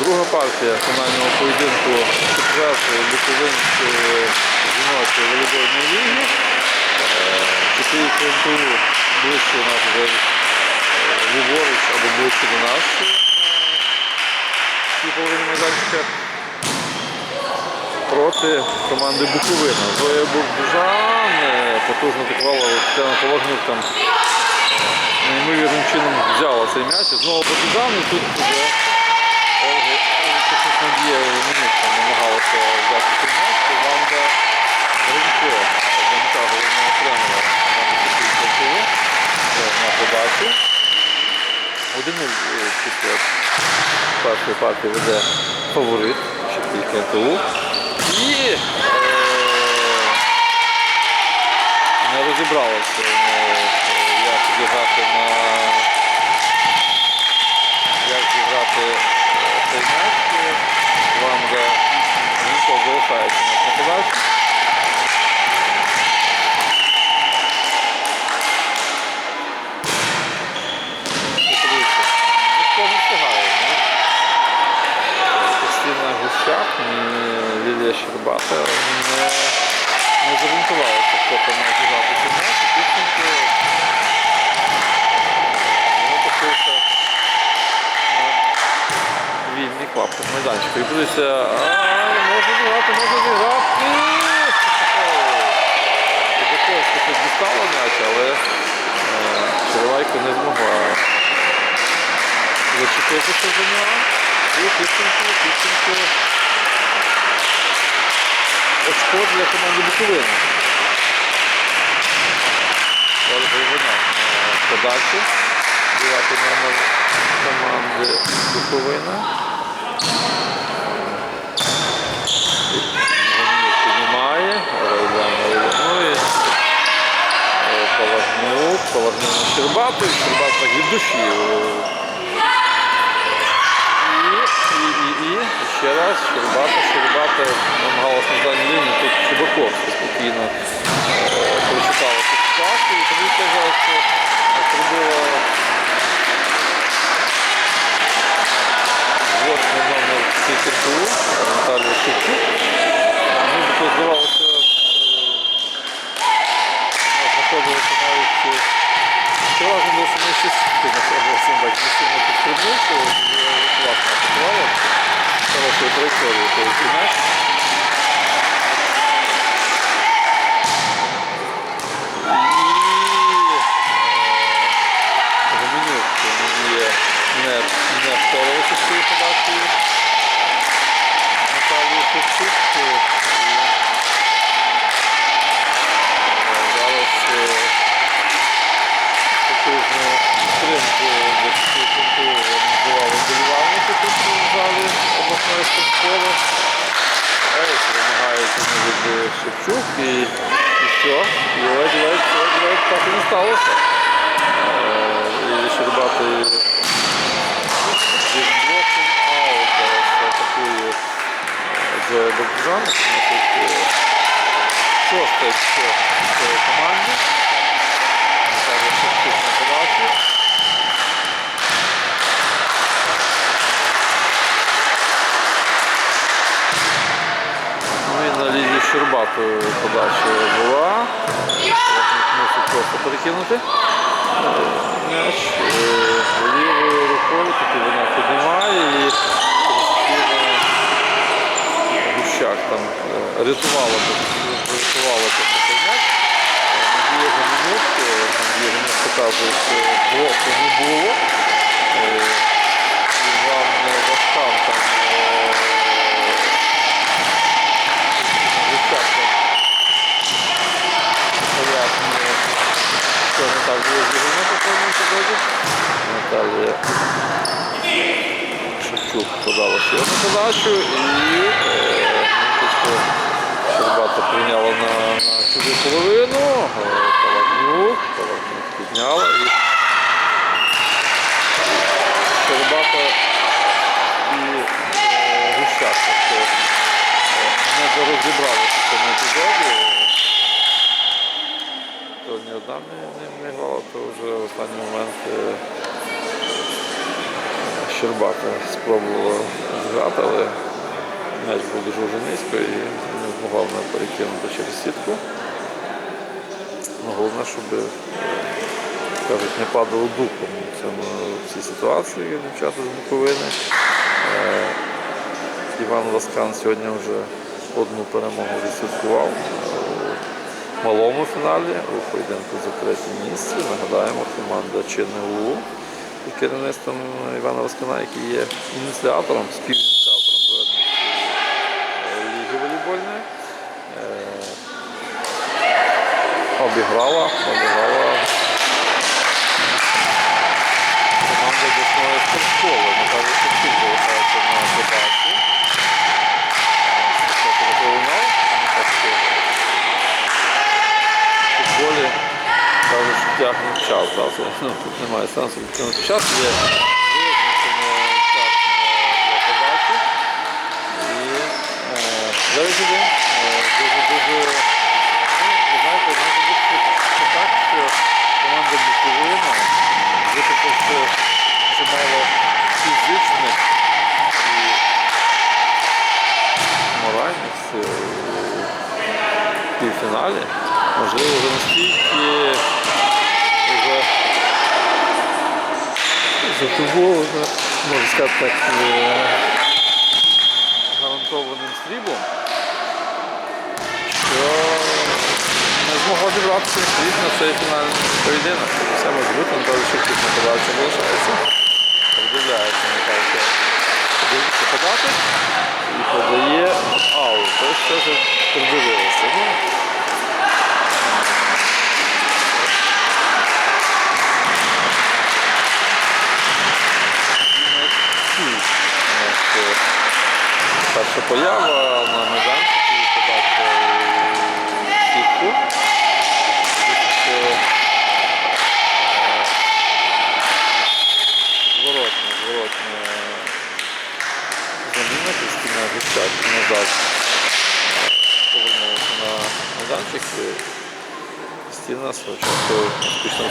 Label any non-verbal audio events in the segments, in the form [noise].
Друга партія фінального поєдинку четвертої Буковинської жіночої волейбольної ліги. Е, Чотири КНТУ ближче у нас вже ліворуч або ближче до нас в цій майданчика проти команди Буковина. Зоя Богдужан е, потужно атакувала Тетяна Пологнюк там е, неймовірним чином взяла цей м'яч. Знову Богдужан і тут вже Мінік там намагалася взяти м'яч. Команда Гринько, донька головного тренера на подачі. Один після першої партії веде фаворит, ще тільки НТУ. І е, не розібралося, е, як зіграти на як зіграти е, цей матч. Залишається на. Ніхто не встигає. Кристина Гущак, ні Лілія Щербата не, не зорієнтувалися, хто там має зіграти цей матч. І підсумки вони покрився на вільний клаптик. І подивіться, можна зіграти, можна зіграти. Когось тут дістала м'яч, але е, Черевайко не змогла зачепитися за нього. І підсумки, підсумки. Очко для команди Буковини. Ольга Івана на подачі. Дев'ятий номер команди Буковина. Гомінюк піднімає. Райдан Ну і е, Палагнюк. Палагнюк на Щербату. Щербат так від душі. е, і, і, і, і ще раз Щербата, Щербата намагалася на задній лінії, тут Чебаковська спокійно е, прочитала цю ситуацію. І тоді казав, що зробила восьмий номер КТУ Наталія Шевчук. Ну, то здавалося, е, вона знаходилася навіть е, переважно до самої шістки, знаходилася так, не сильно траєкторією той кінець. І Гомінюк Надія не, не впоралася з цією подачею. Наталії Шевчук. І, е, Зараз е, потужну підтримку для підтримку організували болівальники тут в залі спортшколи. Ось вимагають від Шевчук і, і що? І ледь-ледь, ледь-ледь так і не сталося. Е, І Щербати зі блоком аут атакує е, шосте очко цієї команди. Наталія Шевчук на подачі. Ну і на Щербату подача була. Мусить просто перекинути м'яч е, лівою рукою, таки вона піднімає і Гущак там рятувала, рятувала цей м'яч. Надія Гомінюк, е, Надія Гомінюк показує, що блоку не було. Е, Іван Вашкан там е, Гущак там пояснює, що не так було з його на повному епізоді. Наталія Шевчук подала ще одну подачу і е, ну, Щербата прийняла на, чужу половину. Е, Палагнюк, Палагнюк підняла і Щербата і е, Гущак тобто, е, не дорозібралися в цьому епізоді. Одна не, не, грала, то вже в останній момент Щербата спробувала зграти, але м'яч був дуже вже низько і не змогла вона перекинути через сітку. Головне, щоб кажуть, не падало духом в цій ситуації дівчата з Буковини. Іван Ласкан сьогодні вже одну перемогу відсвяткував у малому фіналі у поєдинку за третє місце. Нагадаємо, команда ЧНУ під керівництвом Івана Ласкана, який є ініціатором, співініціатором проведення ліги волейбольної. Е, Обіграла, обіграла команда обласної спортшколи. Михайло Шевчук залишається на подачі. Що це такий лунав? Так що В футболі кажуть, що тягне час. Да? Ну, тут немає сенсу відкинути час. Є е, е, Ну, знаєте, може бути так, що команда Буковина викликавши чимало фізичних і моральних півфіналі, можливо, вже настільки вже задоволена, можна сказати так, е, гарантованим сріблом що не змогла зібратися світ на цей фінальний поєдинок. Все може бути, Анатолій Шевчук на подачі залишається. Подивляється Михайло. Дивиться подати і подає аут. Ось це вже подивилися. Ну, Значить, Перша поява на майданчику, подача у сітку. Звісно, що е, зворотня, зворотня заміна, Кристина Гущак назад повернулася на майданчик. і Кристина свого часу успішно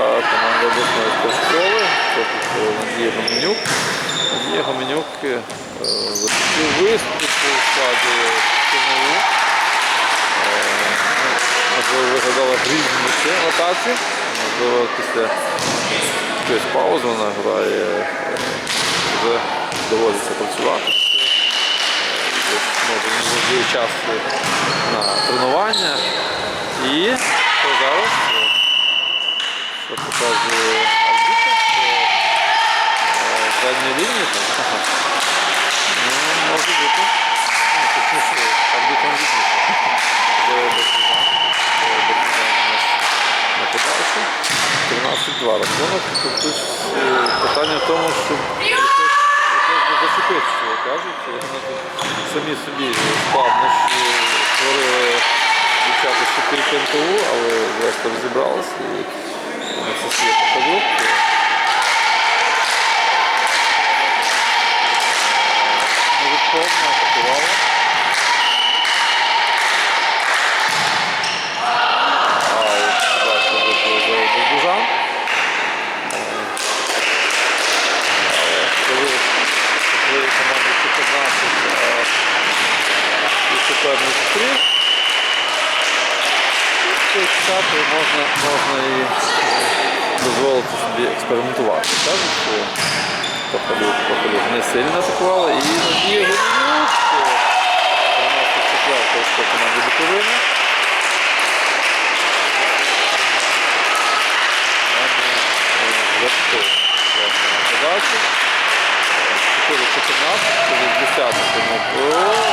команду обласної е, Надія Гоменюк. Надія Гоменюк е, виступ у складі КНУ. Е, Можливо, виглядала грізніше в атаці. Можливо, після якоїсь паузи вона грає, е, вже доводиться працювати. Може, не час на тренування. І зараз, що показує арбітр, що задня лінія там, ну, може бути, ну, точніше, арбітром відмітно. Де Баклажан, де Баклажан у нас на подачі. 13-2 рахунок. Тобто питання в тому, якось якось кажуть. Самі собі складнощі створили дівчата з 4 але врешті розібралися Анастасія Пахалюк. Невідповно атакувала. А от бачу, 14, і суперник 3, то читати і дозволити собі експериментувати. Кажуть, що тобто похолюк, похолюк тобто не сильно атакувала і надія Гринюк. 94-го що команди 4-14, 60-му.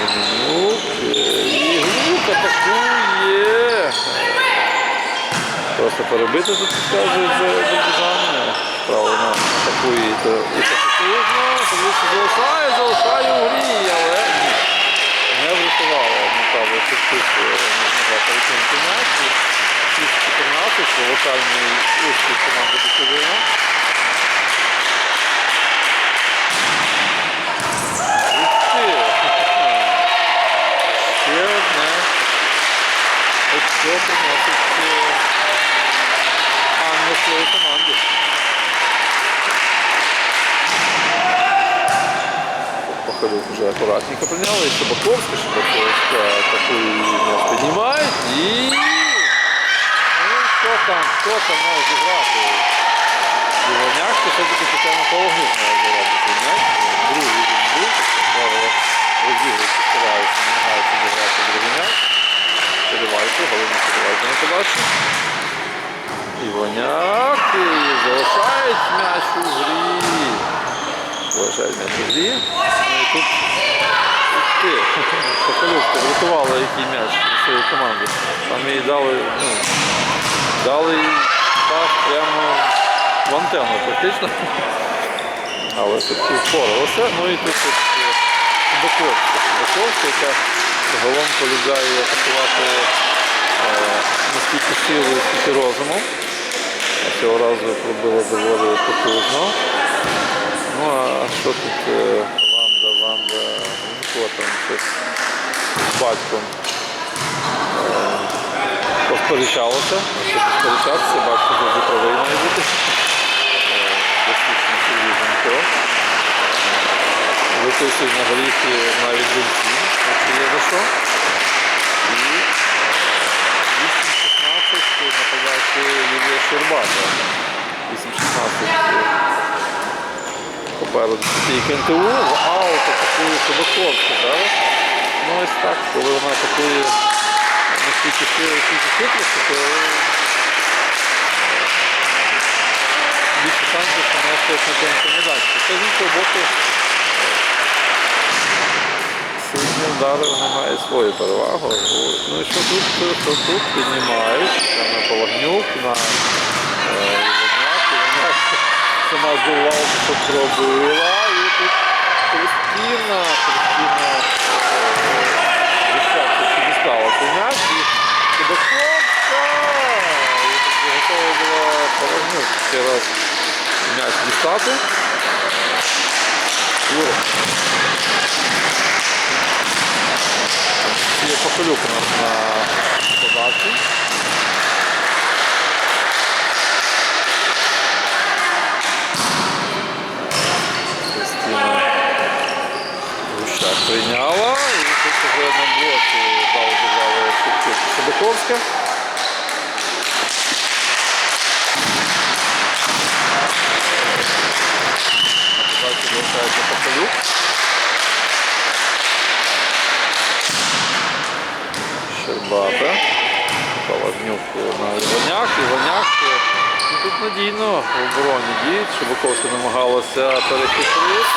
Гуменюк. І Гуменюк атакує. Просто перебити тут підказують за Богдужан. Правильно атакує і то і потужно. Подивіться, залишає, залишає у грі, але ні. Не врятувала Михайло Шевчук е, не змогла перекинути м'яч. 6-14, локальний успіх команди Буковина. Павло приносить Анну свою команду. Походу вже акуратненько прийняли. І Шабаковська, Шабаковська таку не піднімає. І... Ну, хто там, хто там мав зіграти? Іваняк, це все-таки Тетяна Павлогнів має зіграти. Другий він був. М'яч у грі. Залишають м'яч у грі. Тут ух ти, який м'яч на свою команду. Там їй дали, ну, дали пас прямо в антенну практично. Але все-таки впоралася. Ну і тут е, Шубаковська. Шубаковська, яка загалом полюбляє атакувати е, наскільки силою, скільки розумом. Цього разу пробила доволі потужно. Ну а що тут е, Ванда, Ванда, Гунько там щось з батьком е, посперечалося. Якщо посперечатися, батько завжди правий має бути. Досвідчений Сергій. Виписує на горіхи навіть доньці, якщо є за що. І 8-16 на подачі Юлія Щербата. 8-16 попереду стійка КНТУ, в аут атакує Собаковська, зараз. Ну ось так, коли вона атакує сили, стільки хитрості, то більше шансів, що вона щось на тому кандидатську. Це з іншого боку, сильні удари вони мають свою перевагу. Ну і що тут, що тут піднімають, на Пологнюк, на е, Іваняк, Іваняк сама що пробила, і тут Кристина, Кристина десятку чи дістала цей і Кудаковська, і тут готова була Пологнюк ще раз м'яч дістати. Юра. Є Поколюк у нас на подачі. Кристина Гущак прийняла. І тут вже на блоці Собаковська. На залишається Поколюк. Щербата. Паладнюк на Іваняк. Іваняк тут надійно в обороні діють. Шибаковська намагалася перехитрити.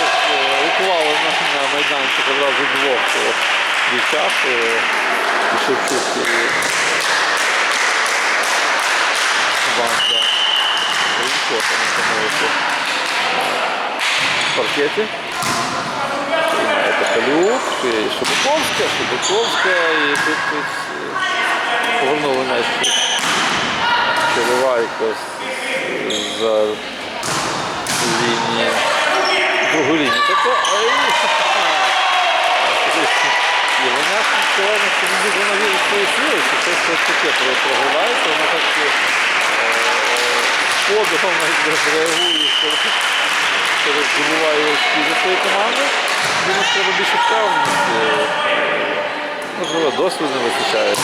Е, на, майданчик одразу двох е, дівчат. е, І Шевчук і Ванда. Ринко там опинилися в паркеті. І Шубаковська, Шубаковська, і тут е, повернули м'яч. Черевайко за лінії, другу лінію. Тобто, і вона сказала, що вона вірить свої сили, що це щось таке коли програється, вона так е, подихом [laughs] реагує, коли здобуває очки за свою команду. Думаю, що треба більше впевненості. Можливо, досвіду не вистачає.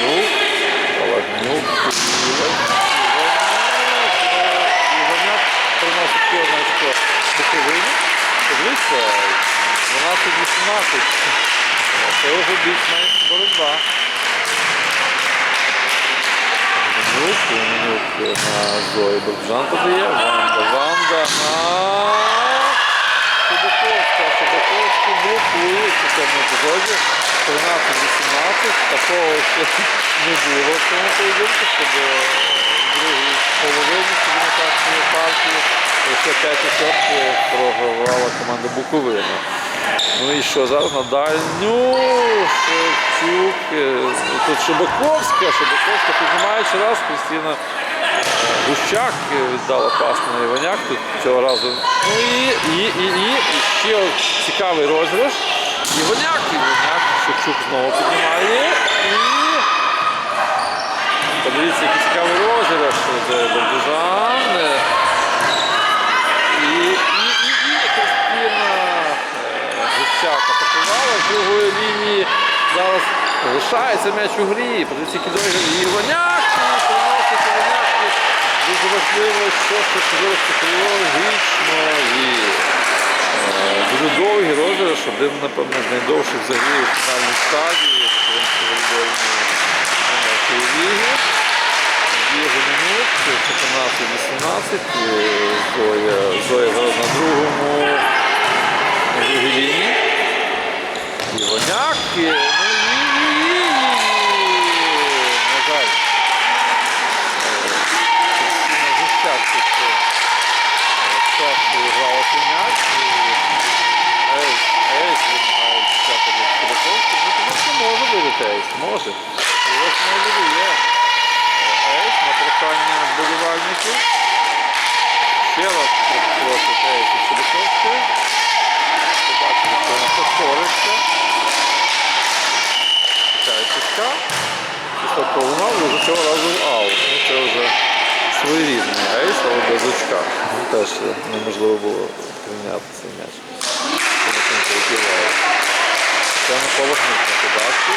Нюк, Паладнюк, Іваняк приносить ще одне очко Буковині. Подивіться, 12-18. Це вже більш-менш боротьба. Нюк, Нюк на Зої Богдан подає. Ванда, Ванда на Шубаковська. Шубаковська блокує в цьому епізоді. 13-18. Такого ще не було в цьому поєдинку, щоб в другій половині скажімо так, партії лише 5 очок програвала команда Буковина. Ну і що зараз на дальню Шевчук. е, Тут Шибаковська, Шибаковська піднімаючи раз, Кристина Гущак е, віддала пас на Іваняк тут цього разу. Ну і, і, і, і, і ще цікавий розіграш. Іваняк, Іваняк, Шевчук знову піднімає. І подивіться, який цікавий розіграш. І, і, і, і Кристина Жовчак атакувала з другої лінії. Зараз лишається м'яч у грі. Позиції кідові і Воняк. І приносить Воняк. Дуже важливо, що психологічної. Дуже довгий розіграш, один, напевно, з найдовших взагалі у фінальній стадії. Ліги. Дієго минут, чемпіонат 18, Зоя, Зоя зараз на другому, на другій лінії. Іваняк, ну на жаль. Тут е, часто грала цей Ейс, Ейс від Кудаковського. Ну, тому що може бути Ейс, може. Ось може є На вболівальників. Ще раз просить Ейс від Кудаковської. Побачили, що вона повториться. Чекає піска. Після повна, вже цього разу аут. Ну, це вже своєрідний ейс, але без очка. Теж неможливо було прийняти цей м'яч. Тому що аут. Це на поверхнуть на подачі.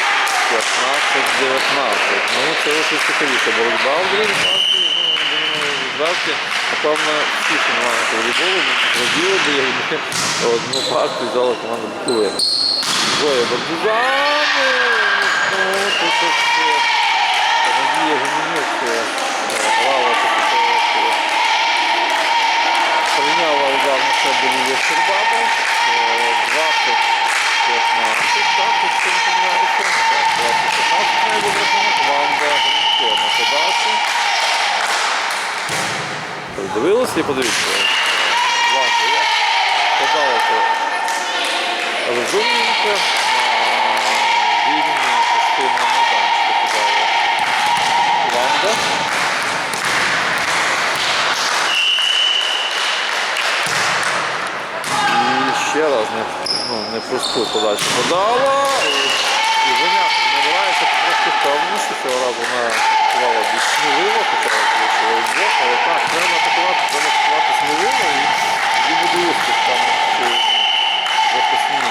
15-19. Ну, це щось цікавіше. Боротьба в другій партії, відверті, напевно, всі фінальні волейболу зраділи би, якби одну партію взяла команда Буковина. Зоя Бардюзани, ну, тут ось е, Надія Гуменюк е, грала таку прийняла удар на себе Лілія Щербата. 20 15, так, якщо не помиляюся. Так, 20 15 має бути рахунок. Ванда Гринько на подачі. Подивилися і подивіться. Ванда, як подала то на вільну частину майданчика подала Ванда. І ще раз не, ну, не просту подачу подала. І, і Виняк набирається трошки впевненості. Цього разу вона атакувала більш сміливо, хоча у двох, але так, треба атакувати, треба атакувати сміливо і тоді буде успіх там у захисні.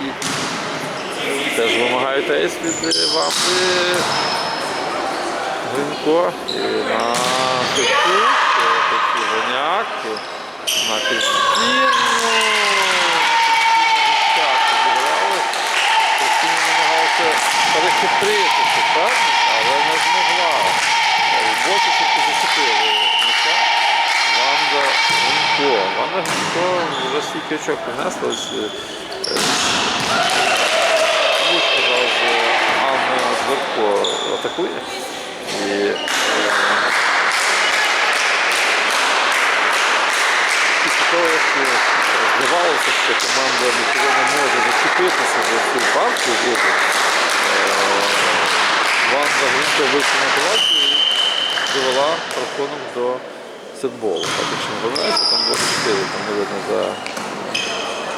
І, і теж вимагають ейс від Вамби Гринько. І на Петю, Петю Виняк. На Кристину. Зіграли. Кристина намагалася перехитрити суперника, але не змогла. Роботи таки зачепили м'яча. Ванда Гунько. Ванда Гунько вже стільки очок принесла. ось, е, зараз е, Анна Зверко атакує. І е, здавалося, що команда ніколи не може зачепитися за цю партію другу, е, Ванда Гринько вийшла на палаці і довела рахунок до сетболу. Так, якщо не помиляюся, там 24, там не видно за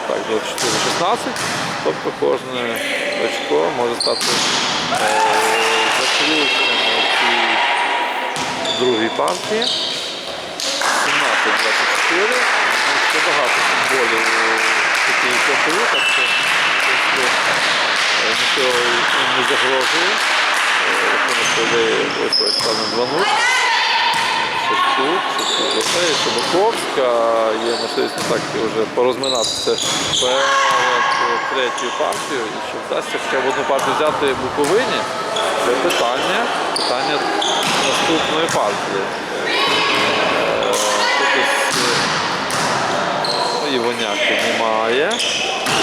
так, 24-16. Тобто кожне очко може стати е, заключенням у цій другій партії. 17-24. Ну, багато футболів у такій контурі, так що в е, нічого не загрожує. Складає ось стане 2-0. Шевчук, Шевчук Золотей, Шабаковська. Є можливість так вже порозминатися перед третьою партією. І чи вдасться хоча б одну партію взяти Буковині, це питання, питання наступної партії. Е, Тут Іваняк піднімає.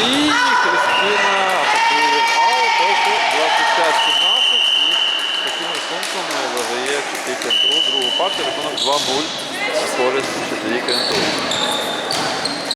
І Христина атакує Ау, тобто 25-17 і таким рахунком виграє 4 контрол другу партію, рахунок 2-0 на користь 4 контрол.